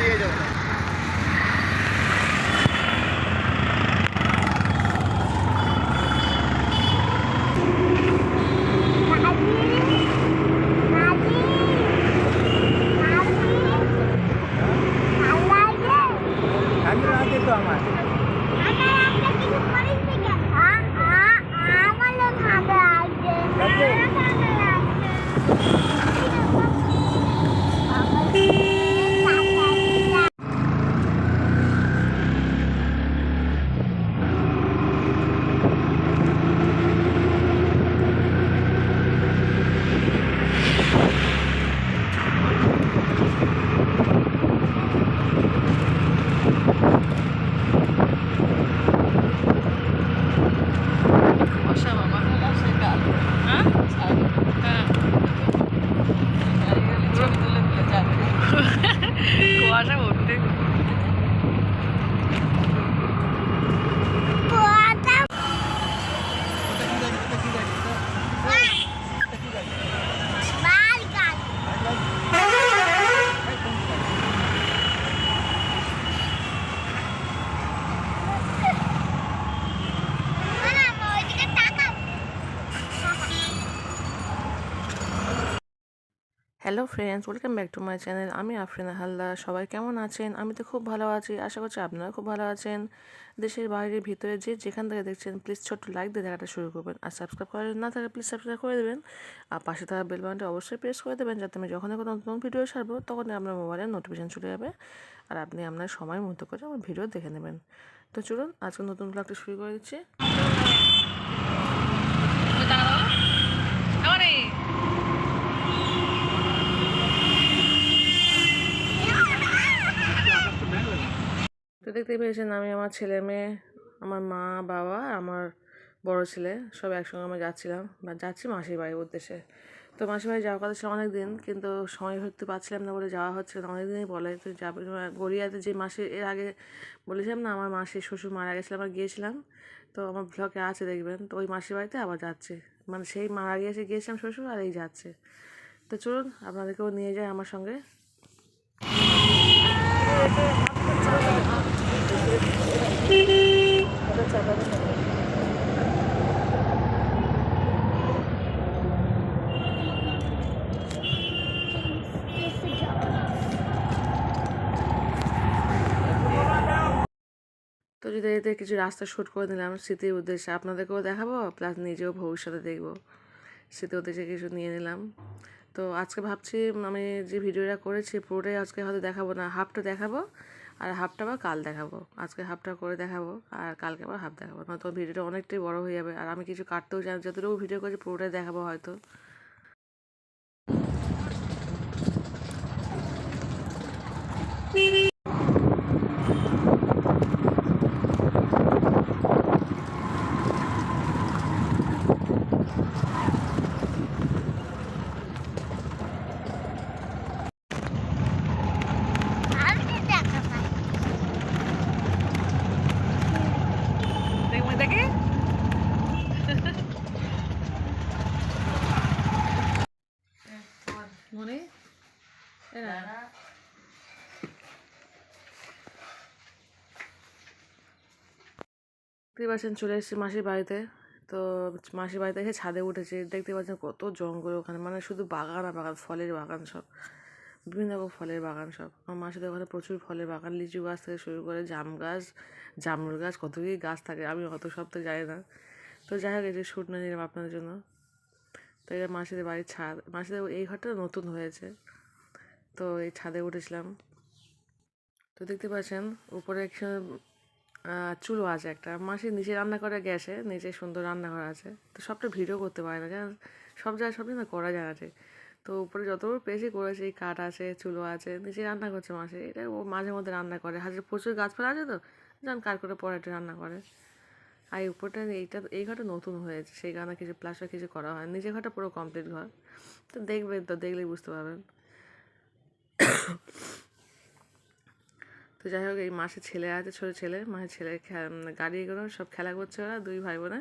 দিয়ে যাবে আমি রাখে তো আমার কুয়াশা বাবা হ্যাঁ হ্যাঁ কুয়াশা ভর্তি hello friends welcome back to my channel আমি আফরিনা হালদার। সবাই কেমন আছেন? আমি তো খুব ভালো আছি। আশা করছি আপনারা খুব ভালো আছেন। দেশের বাইরের ভিতরে যে যেখান থেকে দেখছেন প্লিজ ছোট্ট লাইক দিয়ে দেখাটা শুরু করবেন। আর সাবস্ক্রাইব করে না থাকলে প্লিজ সাবস্ক্রাইব করে দেবেন। আর পাশে থাকা বেল অবশ্যই প্রেস করে দেবেন, যাতে আমি যখনই কোনো নতুন ভিডিও ছাড়বো, তখনই আপনার মোবাইলে নোটিফিকেশন চলে যাবে। আর আপনি আপনার সময় মতো করে আমার ভিডিও দেখে নেবেন। তো চলুন, আজকে নতুন ব্লগটা শুরু করে দিচ্ছি। তো দেখতে পেয়েছেন আমি আমার ছেলে মেয়ে, আমার মা, বাবা, আমার বড় ছেলে সব একসঙ্গে আমরা যাচ্ছিলাম। বা যাচ্ছি মাসির বাড়ির উদ্দেশ্যে। তো মাসির বাড়ি যাওয়ার কথা ছিল অনেক দিন কিন্তু সময় করতে পারছিলাম না বলে যাওয়া হচ্ছে না। অনেক দিনই বলে, তো যাবে গড়িয়াতে যে মাসে এর আগে বলেছিলাম না, আমার মাসির শ্বশুর মারা গেছিলাম আমরা গিয়েছিলাম। তো আমার ব্লগে আছে দেখবেন, তো ওই মাসির বাড়িতে আবার যাচ্ছে। মানে সেই মারা গিয়েছে গিয়েছিলাম শ্বশুর আর এই যাচ্ছে। তো চলুন, আপনাদেরকেও নিয়ে যায় আমার সঙ্গে। তো যদি এতে কিছু রাস্তা শ্যুট করে দিলাম, স্মৃতির উদ্দেশ্যে। আপনাদেরকেও দেখাবো প্লাস নিজেও ভবিষ্যতে দেখব। স্মৃতির উদ্দেশ্যে কিছু নিয়ে নিলাম। তো আজকে ভাবছি, আমি যে ভিডিওটা করেছি, পুরোটাই আজকে হয়তো দেখাবো না হাফটা দেখাবো। আর হাফটা আবার কাল দেখাবো। আজকে হাফটা করে দেখাবো আর কালকে আবার হাফ দেখাবো। নয়তো ভিডিওটা অনেকটাই বড় হয়ে যাবে আর আমি কিছু কাটতেও জানি যতটুকু ভিডিও করেছি পুরোটাই দেখাবো হয়তো। দেখবে দেখে মনে? দেখতে পাচ্ছেন চলে এসেছি মাসির বাড়িতে। তো মাসির বাড়িতে এসে ছাদে উঠেছি। দেখতে পাচ্ছেন কত জঙ্গল ওখানে। মানে শুধু বাগান আর বাগান ফলের বাগান সব। বিভিন্ন রকম ফলের বাগান সব। আমার মাসিদের ওখানে প্রচুর ফলের বাগান। লিচু গাছ থেকে শুরু করে জাম গাছ জামরুল গাছ কত কী গাছ থাকে আমি অত সব তো জানি না। তো যাই হোক এই যে শ্যুট নিয়ে নিলাম আপনাদের জন্য। তো এটা মাসিদের বাড়ির ছাদ, মাসিদের এই ঘরটা নতুন হয়েছে। তো এই ছাদে উঠেছিলাম। তো দেখতে পাচ্ছেন, উপরে চুলো আছে একটা। মাসি নিচে রান্না করে গ্যাসে নিচে সুন্দর রান্নাঘর আছে। তো সবটা ভিডিও করতে পারে না, জানেন? সব জায়গায় সবই না করা যায় আছে। তো উপরে যতটুকু পেয়েছি করেছে, এই কাঠ আছে, চুলো আছে, নিচে রান্না করছে মাসি। এটা ও মাঝে মধ্যে রান্না করে। হাজার প্রচুর গাছপালা আছে তো? যান কার করে পরে রান্না করে। আর এই উপরটা এইটা, এই ঘরটা নতুন হয়েছে। সেই কারণে কিছু প্লাস্টার কিছু করা হয়। নিজের ঘরটা পুরো কমপ্লিট ঘর। তো দেখবেন তো দেখলেই বুঝতে পারবেন। তো যাই হোক, এই মাসে ছেলে আছে, ছোটো ছেলে। মাসে ছেলে গাড়ি এগুলো সব খেলা করছে ওরা, দুই ভাই বোনে।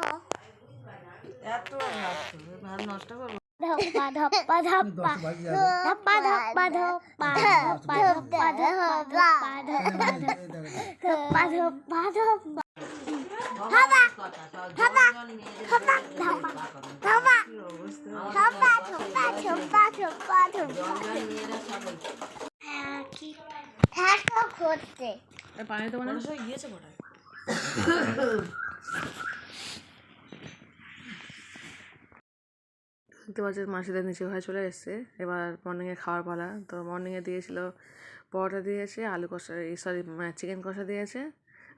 হয়. Dhoppa, মাসিদের নিচে ভাই চলে এসছে এবার মর্নিংয়ে খাওয়ার পালা তো মর্নিংয়ে দিয়েছিল পরোটা দিয়েছে আলু কষা সরি চিকেন কষা দিয়েছে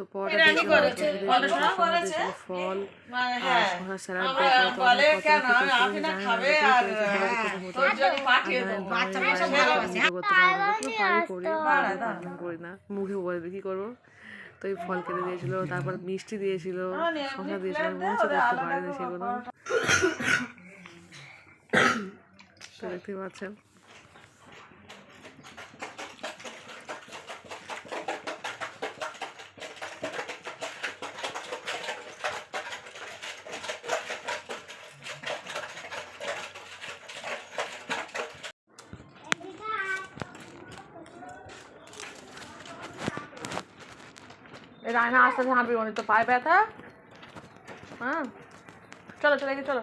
তো পারি। পারলাম করি না মুখে বলবে কি করব তো এই ফল কেটে দিয়েছিল তারপর মিষ্টি দিয়েছিল মানে শসা দিয়েছিল মনে করতে পারিনি সেগুলো পরোটা। তো দেখতেই পাচ্ছেন এই রায়না আস্তে আস্তে হাঁটবি অনেক তো পায়ে ব্যথা। হ্যাঁ। চলো চলো এগিয়ে চলো।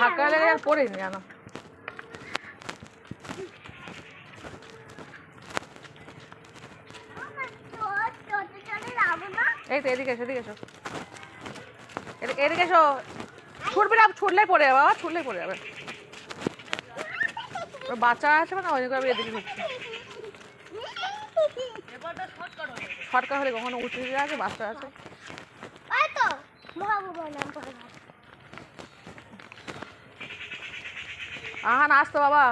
ধাক্কা লেগে আর পড়িনি জানো এই তো এদিকে এসো এদিকে এসো। এদিকে এসো। ছুটবি না ছুটলেই পড়ে যাবে বাবা ছুটলেই পড়ে যাবে। ওর বাচ্চা আছে মানে জন্য এদিকে ঢুকছি। ফটকা হলে কখনো উঠে আছে বাচ্চা আছে আহা না আসতো বাবা।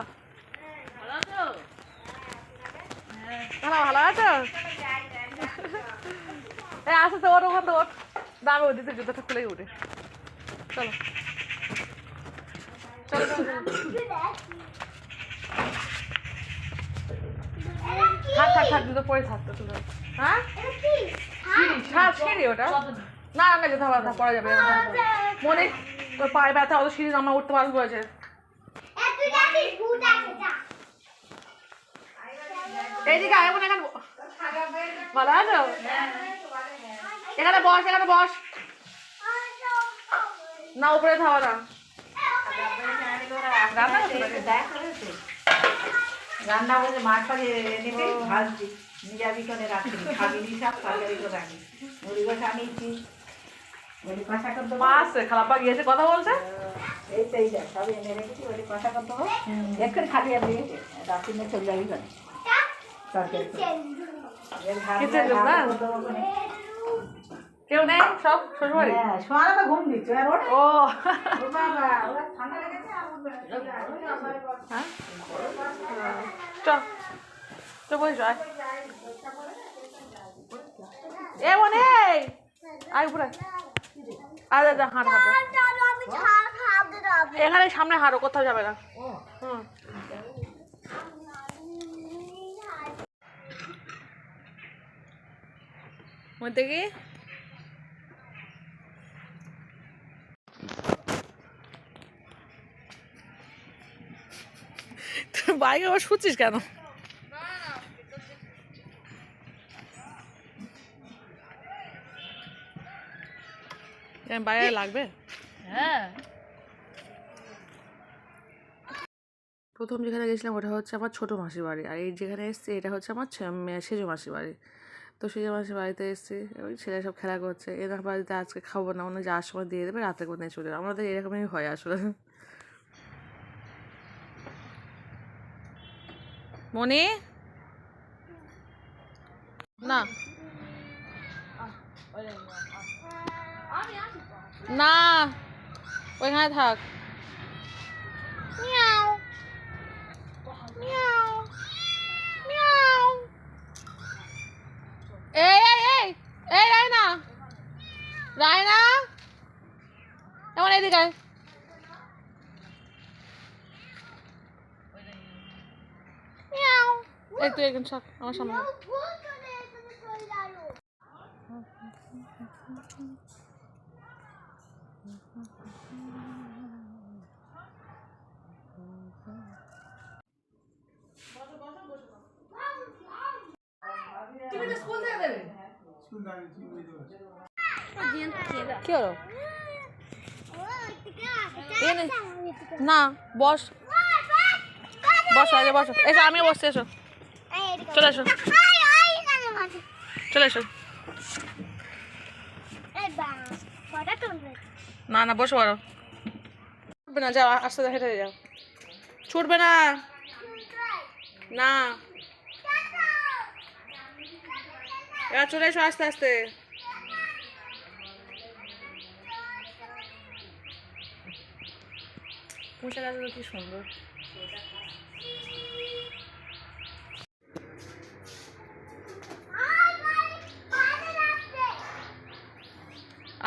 ভালো ভালো আছো? এই আসো তো ওর ওখান তো ওর দামে ওদিকে জুতোটা খুলেই উঠে। চলো। চলো চলো চলো। থাক থাক থাক জুতো পরে থাকতো চলো হ্যাঁ? সিঁড়ি হ্যাঁ সিঁড়ি ওটা। না না যেতে হবে না পড়া যাবে মনে তোর পায়ে ব্যথা অত সিঁড়ি আমরা উঠতে পারব বলেছে এইদিকে আয় বোন এখানে ভালো আছো? এখানে বস এখানে বস। না উপরে খাওয়া না। রান্না? রান্না বলে মাছ পাড়ি এনেছি ভাজছি। নিজাবি করে রাখি খাবি নি সব তরকারি করে রাখি। মুড়ি কষা নিয়েছি মুড়ি কষা করে দেবো মা খালাপা গিয়েছে কথা বলছে? এই তো এই সব এনে রেখেছি মুড়ি কষা করে দেবো এক্ষুনি খাবি আর দিয়েছে রাত্রি নিয়ে চলে যাবি করে তরকারি করে। করে। কেউ নেই? সব? শ্বশুরবাড়ি? হ্যাঁ শোয়ানো তো ঘুম দিচ্ছে আর ও বাবা ওরা ঠান্ডা লেগেছে। হ্যাঁ চ আয় এ মনে হাঁট এখানে সামনে হাঁটো কোথাও যাবে না হুম মধ্যে কি বাইকে আবার শুচ্ছিস কেন? কেন বাইরে লাগবে? হ্যাঁ। প্রথম যেখানে গেছিলাম ওটা হচ্ছে আমার ছোটো মাসির বাড়ি আর এই যেখানে এসেছি এটা হচ্ছে আমার সেজো মাসির বাড়ি। তো সেজো মাসির বাড়িতে এসেছি ওই ছেলে সব খেলা করছে এনার বাড়িতে আজকে খাব না মানে যাওয়ার সময় দিয়ে দেবে রাতে করে নিয়ে চলে যাবে। আমাদের এরকমই হয় আসলে। মনি না না ওইখানে থাক মিয়াও মিয়াও মিয়াও এই এই এই এই রায়না রায়না এমন এদিকে আয়। মিয়াও এই তুই এখানে থাক আমার সামনে কি হলো? না বস। বসো আগে বসো। এসো আমি বসছি এসো। চলে এসো চলে এসো না না বসো বলো ছুটবে না যাও আস্তে আস্তে হেঁটে যাও। ছুটবে না। না। এবার চলে এসো আস্তে আস্তে। পুঁচা গাছগুলো কি সুন্দর।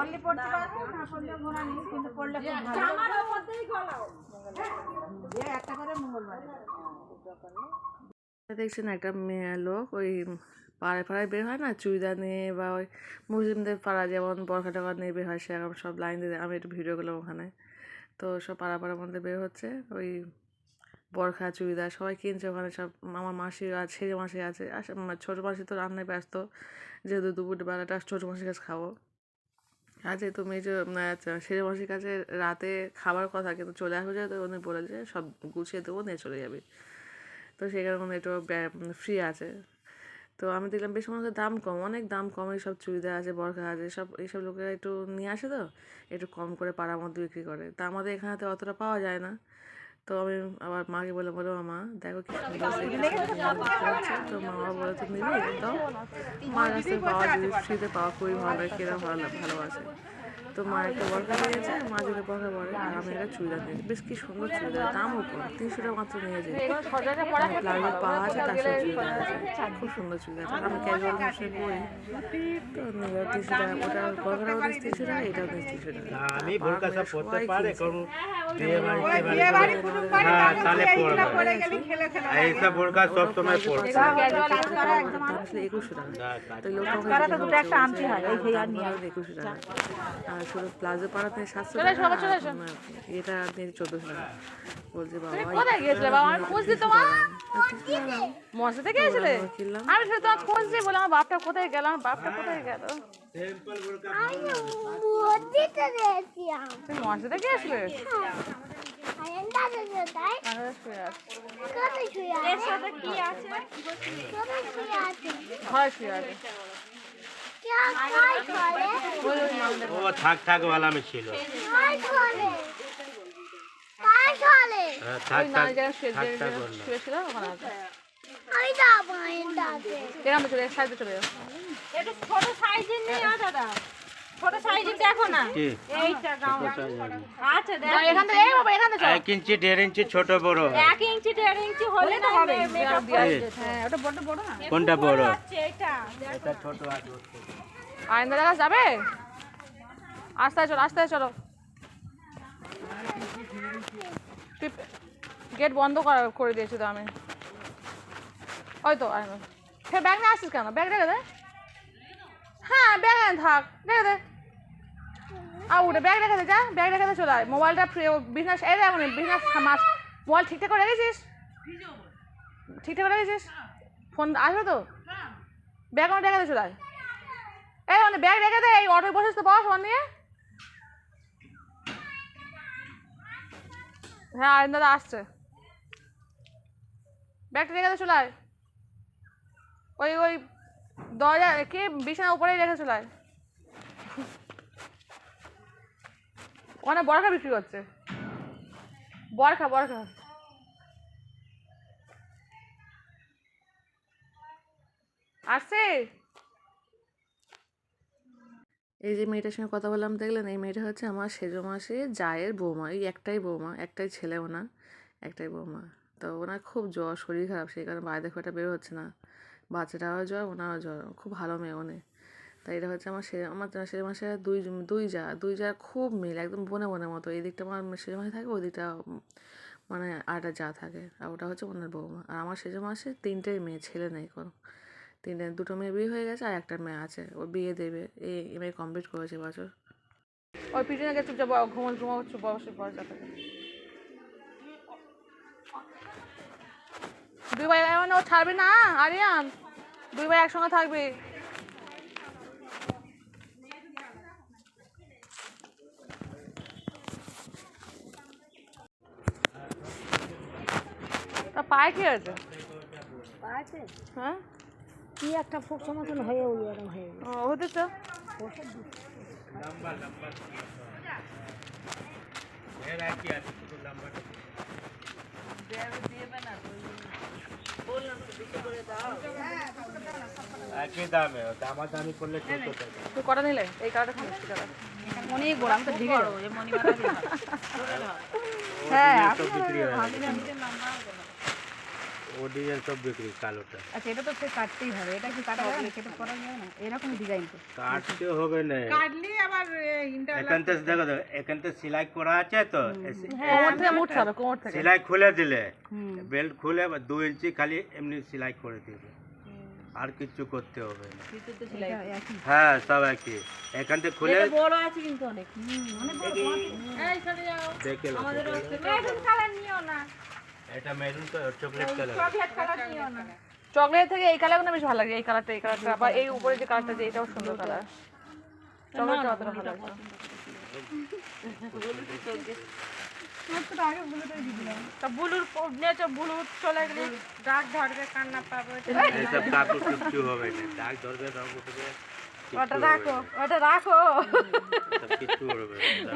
পড়লে পড়তে পারবে না পড়লে ঘোরা নেই কিন্তু পড়লে খুব ভালো। যে একটা করে মঙ্গলবার। দেখছেন একটা মেয়ে লোক ওই পাড়ায় পাড়ায় বের হয় না? চুড়িদার নিয়ে বা ওই মুসলিমদের পাড়া যেমন বরখা টরখা নিয়ে বের হয় সেরকম সব লাইন দিয়ে আমি একটু ভিডিও করলাম ওখানে। তো সব পাড়া পাড়ার মধ্যে বের হচ্ছে ওই বরখা চুড়িদার সবাই কিনছে ওখানে সব আমার মাসি আছে ছেলে মাসি আছে। আর ছোটো মাসি তো রান্নায় ব্যস্ত যেহেতু দুপুর বেলাটা ছোটো মাসির কাছে খাব। আর তুমি যে ছেলে মাসির কাছে রাতে খাবার কথা কিন্তু চলে আসবে তো উনি বলে যে সব গুছিয়ে দেবো, নিয়ে চলে যাবে। তো সেই কারণে একটু ফ্রি আছে। তো আমি দেখলাম বেশ মনে দাম কম, অনেক দাম কম এইসব চুড়িদার আছে, বরখা আছে, সব এইসব লোকেরা একটু নিয়ে আসে তো, একটু কম করে পাড়ার মধ্যে বিক্রি করে। তা আমাদের এখানে তো অতটা পাওয়া যায় না। তো আমি আবার মাকে বলে বলো মা দেখো কি তো মা বাবা বলে তুমি নিবি তো মার কাছ পাওয়া ফ্রিতে পাওয়া খুবই ভালো লাগে কিরম ভালো ভালোবাসে। তো মা একটা বরখা নিয়েছে মা যদি বরখা পরে আর আমি একটা চুড়িদার নিয়েছি বেশ কি সুন্দর চুড়িদার দামও কম তিনশো টাকা মাত্র নিয়েছে প্লাজো পাওয়া আছে তার সাথে চুড়িদার আছে। খুব সুন্দর চুড়িদার আমি ক্যাজুয়াল পরি তো তিনশো টাকা ওটা দিস তিনশো টাকা এটাও দিস তিনশো টাকা। আমি বোরকা সব পড়তে পারে কারণ হ্যাঁ, বোরকা একুশশো টাকা। তো হয়, বলো একুশশো টাকা। শুধু প্লাজো পাড়াতে সাতশো এটা নিয়ে চোদ্দোশো টাকা। বলছে বাবা কোথায় গিয়েছিলে বাবা? আমার খোঁজ দিত মা মশাতে গিয়েছিলে আমি শুধু তোমার খোঁজ দিয়ে বললাম আমার বাপটা কোথায় গেল? আমার বাপটা কোথায় গেল? তুমি মশাতে গিয়েছিলে আমি শুয়ে আছি? ঘরে শুয়ে আছে। থাক থাক ভালো আমি ছিল। হ্যাঁ, থাক থাক ওখানে আমি যাব এর দাদা এরকম চলে সাইজে চলে যাও। এটা ছোট সাইজের নেই দাদা। ছোট দেখো না। এইটা হবে। আচ্ছা দেখো। এখান থেকে এই বাবা এখান থেকে এক ইঞ্চি দেড় ইঞ্চি ছোট বড়। হয়। ইঞ্চি দেড় ইঞ্চি হলে তো হবে। মেকআপ এই, হ্যাঁ ওটা বড় বড় না? কোনটা বড়? আচ্ছা এটা। এটা ছোট আছে ওর থেকে। যাবে? আস্তে চলো আস্তে চলো। গেট বন্ধ করা করে দিয়েছি তো আমি। ওই তো ফের ব্যাগ নিয়ে আসিস কেন? ব্যাগ রেখে দে। হ্যাঁ ব্যাগ থাক রেখে দে। আর উঠে ব্যাগ রেখে দে, যা, ব্যাগ রেখে দে, চলে আয়। মোবাইলটা বিজনেস, এই দেখুন বিজনেস মাস। মোবাইল ঠিকঠাক করে রেখেছিস? ঠিকঠাক করে রেখেছিস? ফোন আসবে তো? ব্যাগ আমার রেখে দে, চলে এই মানে ব্যাগ রেখে দে, এই অটোয় বসিস তো, বস ফোন নিয়ে। হ্যাঁ আরেন দাদা আসছে। ব্যাগটা রেখে দে, চলে ওই ওই দরজা, কি, বিছানার উপরেই রেখে চলে আয়। ওখানে বরখা বিক্রি করছে। বরখা বরখা। আসছে? এই যে মেয়েটার সঙ্গে কথা বললাম, দেখলেন? এই মেয়েটা হচ্ছে আমার সেজো মাসে, জায়ের বৌমা। এই একটাই বৌমা, একটাই ছেলে ওনার, একটাই বৌমা। তো ওনার খুব জ্বর, শরীর খারাপ, সেই কারণে বাইরে দেখো এটা বের হচ্ছে না। বাচ্চাটাও জ্বর, ওনারও জ্বর। খুব ভালো মেয়ে উনি। তাই এটা হচ্ছে আমার সে আমার মাসে দুই দুই যা দুই যা খুব মিল, একদম বনে বনের মতো। এই দিকটা আমার মাসে থাকে, ওই দিকটা মানে আরেকটা যা থাকে। আর ওটা হচ্ছে ওনার বৌমা। আর আমার মাসে তিনটে মেয়ে, ছেলে নেই কোনো। তিনটে, দুটো মেয়ে বিয়ে হয়ে গেছে আর একটা মেয়ে আছে, ও বিয়ে দেবে। এই এম কমপ্লিট করেছে বছর ওই পিছনে গিয়ে চুপচাপ ঘুমো ঘুমো চুপ বসে পড়ে যাবে দুই ভাই মানে ও ছাড়বে না, আরিয়ান? দুই ভাই একসঙ্গে থাকবে। তা পায়ে কি হয়েছে আছে হ্যাঁ? কি একটা ফোকসা মতন হয়ে ওই এরকম হয়ে ও হতে তো। এর একই আছে, শুধু নাম্বারটা। একই দামে দামাদামি করলে চোদ্দ টাকা তুই কটা নিলে? এই কালারটা খানিস কালার অনেক বড় আমি তো ঢেকে যাব হ্যাঁ হয়ে ও ডিজাইন সব বিক্রি কালোটা। আচ্ছা এটা তো সে কাটতেই হবে। এটা কি কাটা যাবে? না কেটে করা যাবে না। এরকম ডিজাইন তো। কাটতে হবে না। কাটলি আবার এখান থেকে দেখো দেখো, এখান থেকে সেলাই করা আছে তো? কোমর থেকে মুঠতে হবে কোমর থেকে। সেলাই খুলে দিলে। বেল্ট খুলে দু ইঞ্চি খালি এমনি সেলাই করে দিবে। আর কিছু করতে হবে না। হ্যাঁ সব একই। এখান থেকে খুলে বড় আছে কিন্তু অনেক। দেখে। লো, দেখে। মেরুন কালার নিও না। এটা মেরুন তো চকলেট কালার চকলেট কালার নিও না। চকলেট থেকে এই কালারগুলো বেশ ভালো লাগে এই কালারটা এই কালারটা আবার এই উপরে যে কালারটা যে এটাও সুন্দর কালার চকলেটটা অতটা ভালো লাগে।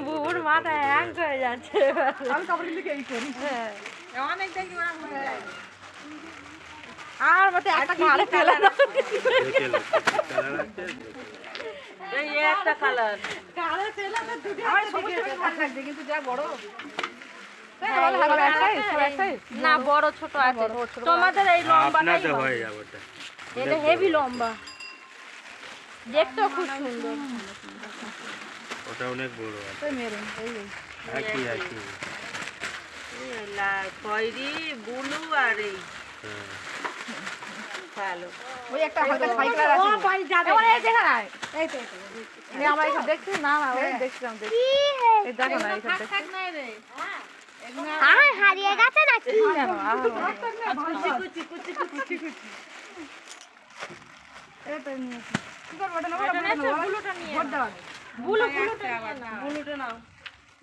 বুবুর মাথায় হ্যাং হয়ে যাচ্ছে। আমি কাপড় দিকে এই করি। হ্যাঁ আর মতে একটা কালার দাও দেখে লো, কালার আছে? এই একটা আমার সবুজ সবুজ ভালো লাগছে কিন্তু যা বড়। না বড় ছোট আছে। তোমাদের এই লম্বাটাই হয়ে যাবে এটা হেভি লম্বা। দেখতেও খুব সুন্দর। ওটা অনেক বড় আছে। মেরুন একই একই। খয়েরি ব্লু আর এই। হ্যাঁ ভালো। ওই একটা হালকা ছাই কালার আছে এবার এই দেখা নাই এই আমরা এসব দেখছি? না না ওই দেখছিলাম দেখছি। এই দেখো না এইসব দেখছি। হ্যাঁ। হারিয়ে গেছে নাকি? কেন আহ, ব্লুটা নিয়ে নাও ব্লু ব্লুটা নিয়ে নাও ব্লুটা নাও।